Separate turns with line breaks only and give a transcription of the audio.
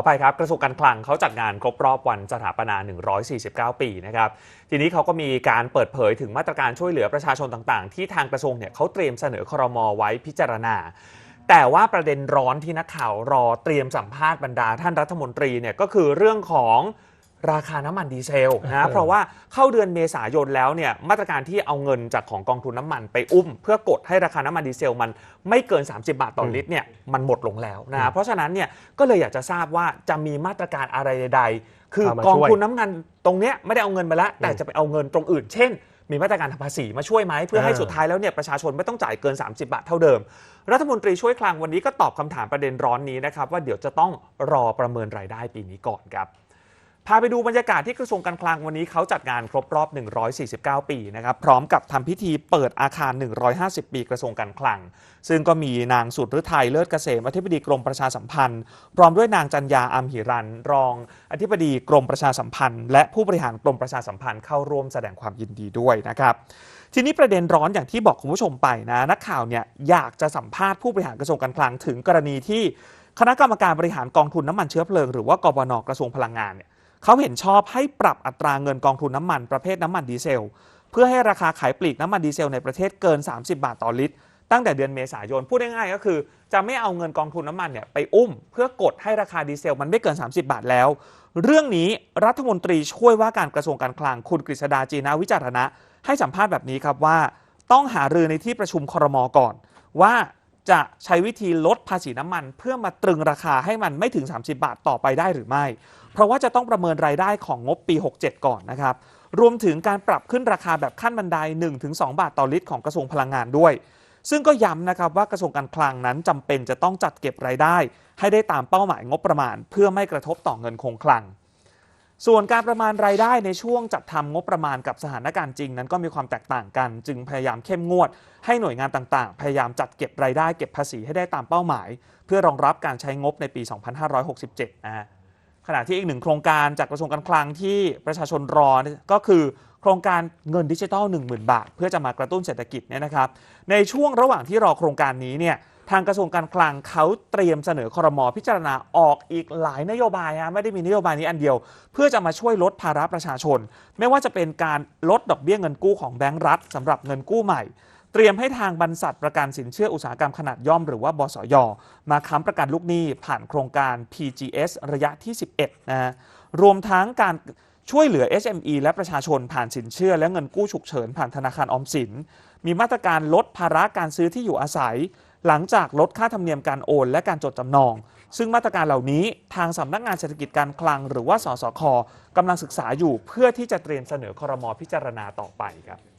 อไปครับกระทรวงการคลังเขาจัดงานครบรอบวันสถาปนา 149 ปีนะครับทีนี้เขาก็มีการเปิดเผยถึงมาตรการช่วยเหลือประชาชนต่างๆ ที่ทางกระทรวงเนี่ยเขาเตรียมเสนอครมไว้พิจารณา แต่ว่าประเด็นร้อนที่นักข่าวรอเตรียมสัมภาษณ์บรรดาท่านรัฐมนตรีเนี่ยก็คือเรื่องของ ราคาน้ำมันดีเซลนะเพราะว่าเข้าเดือนเมษายนแล้วเนี่ยมาตรการที่เอาเงินจากของกองทุนน้ำมันไปอุ้ม เพื่อกดให้ราคาน้ำมันดีเซลมันไม่เกิน 30 บาทต่อลิตรเนี่ยมันหมดลงแล้วนะเพราะฉะนั้นเนี่ยก็เลยอยากจะทราบว่าจะมีมาตรการอะไรใด ๆ คือ
เอามาก
อง
ช่วย
ทุนน้ำมันตรงเนี้ยไม่ได้เอาเงินมาแล้วแต่
อืม
จะไปเอาเงินตรงอื่น เช่นมีมาตรการทางภาษีมาช่วยไหมเพื่อให้
อ่า
สุดท้ายแล้วเนี่ยประชาชนไม่ต้องจ่ายเกิน 30 บาทเท่าเดิม รัฐมนตรีช่วยคลังวันนี้ก็ตอบคำถามประเด็นร้อนนี้นะครับว่าเดี๋ยวจะต้องรอประเมินรายได้ปีนี้ก่อนครับ พาไปดูบรรยากาศที่กระทรวงการคลังวันนี้เขาจัดงานครบรอบ 149 ปีนะครับพร้อมกับทำพิธีเปิดอาคาร 150 ปีกระทรวงการคลัง ซึ่งก็มีนางสุดฤทัยเลิศเกษมอธิบดีกรมประชาสัมพันธ์ พร้อมด้วยนางจันยาอัมหิรัน รอง อธิบดีกรมประชาสัมพันธ์ และผู้บริหารกรมประชาสัมพันธ์เข้าร่วมแสดงความยินดีด้วยนะครับทีนี้ประเด็นร้อนอย่างที่บอกคุณผู้ชมไปนะนักข่าวเนี่ยอยากจะสัมภาษณ์ผู้บริหารกระทรวงการคลังถึงกรณีที่คณะกรรมการบริหารกองทุนน้ำมันเชื้อเพลิงหรือว่ากบนกระทรวงพลังงานเนี่ย เขาเห็นชอบให้ปรับอัตราเงินกองทุนน้ำมันประเภทน้ำมันดีเซล เพื่อให้ราคาขายปลีกน้ำมันดีเซลในประเทศเกิน 30 บาทต่อลิตร ตั้งแต่เดือนเมษายนพูดง่ายๆก็คือ จะไม่เอาเงินกองทุนน้ำมันเนี่ยไปอุ้ม เพื่อกดให้ราคาดีเซลมันไม่เกิน 30 บาทแล้ว เรื่องนี้รัฐมนตรีช่วยว่าการกระทรวงการคลังคุณกฤษดาจีนาวิจารณะ ให้สัมภาษณ์แบบนี้ครับว่า ต้องหารือในที่ประชุมครมก่อน ว่า จะใช้วิธีลดภาษีน้ำมัน เพื่อมาตรึงราคาให้มันไม่ถึง 30 บาทต่อไปได้หรือไม่ เพราะว่าจะต้องประเมินรายได้ของงบปี 67 ก่อนนะครับ รวมถึงการปรับขึ้นราคาแบบขั้นบันได 1-2 บาทต่อลิตรของกระทรวงพลังงานด้วย ซึ่งก็ย้ำนะครับว่ากระทรวงการคลังนั้นจำเป็นจะต้องจัดเก็บรายได้ ให้ได้ตามเป้าหมายงบประมาณ เพื่อไม่กระทบต่อเงินคงคลัง ส่วนการประมาณรายได้ในช่วงจัดทำงบประมาณกับสถานการณ์จริงนั้นก็มีความแตกต่างกัน จึงพยายามเข้มงวด ให้หน่วยงานต่างๆ พยายามจัดเก็บรายได้เก็บภาษีให้ได้ตามเป้าหมาย เพื่อรองรับการใช้งบในปี 2567นะฮะขณะที่อีกหนึ่งโครงการจากกระทรวงการคลังที่ประชาชนรอก็คือโครงการเงินดิจิทัล 10,000 บาท เพื่อจะมากระตุ้นเศรษฐกิจเนี่ยนะครับในช่วงระหว่างที่รอโครงการนี้เนี่ย ทางกระทรวงการคลังเขาเตรียมเสนอครมพิจารณาออกอีกหลายนโยบายฮะไม่ได้มีนโยบายนี้อันเดียว เพื่อจะมาช่วยลดภาระประชาชน ไม่ว่าจะเป็นการลดดอกเบี้ยเงินกู้ของแบงก์รัฐสำหรับเงินกู้ใหม่ เตรียมให้ทางบรรษัทประกันสินเชื่ออุตสาหกรรมขนาดย่อมหรือว่าบสย มาค้ำประกันลูกหนี้ผ่านโครงการ PGS ระยะที่ 11นะรวมทั้งการช่วยเหลือ SME และประชาชนผ่านสินเชื่อ และเงินกู้ฉุกเฉินผ่านธนาคารออมสิน มีมาตรการลดภาระการซื้อที่อยู่อาศัย หลังจากลดค่าธรรมเนียมการโอน และการจดจำนอง ซึ่งมาตรการเหล่านี้ทางสำนักงานเศรษฐกิจการคลัง หรือว่าสสคกำลังศึกษาอยู่เพื่อที่จะเตรียมเสนอครมพิจารณาต่อไปครับ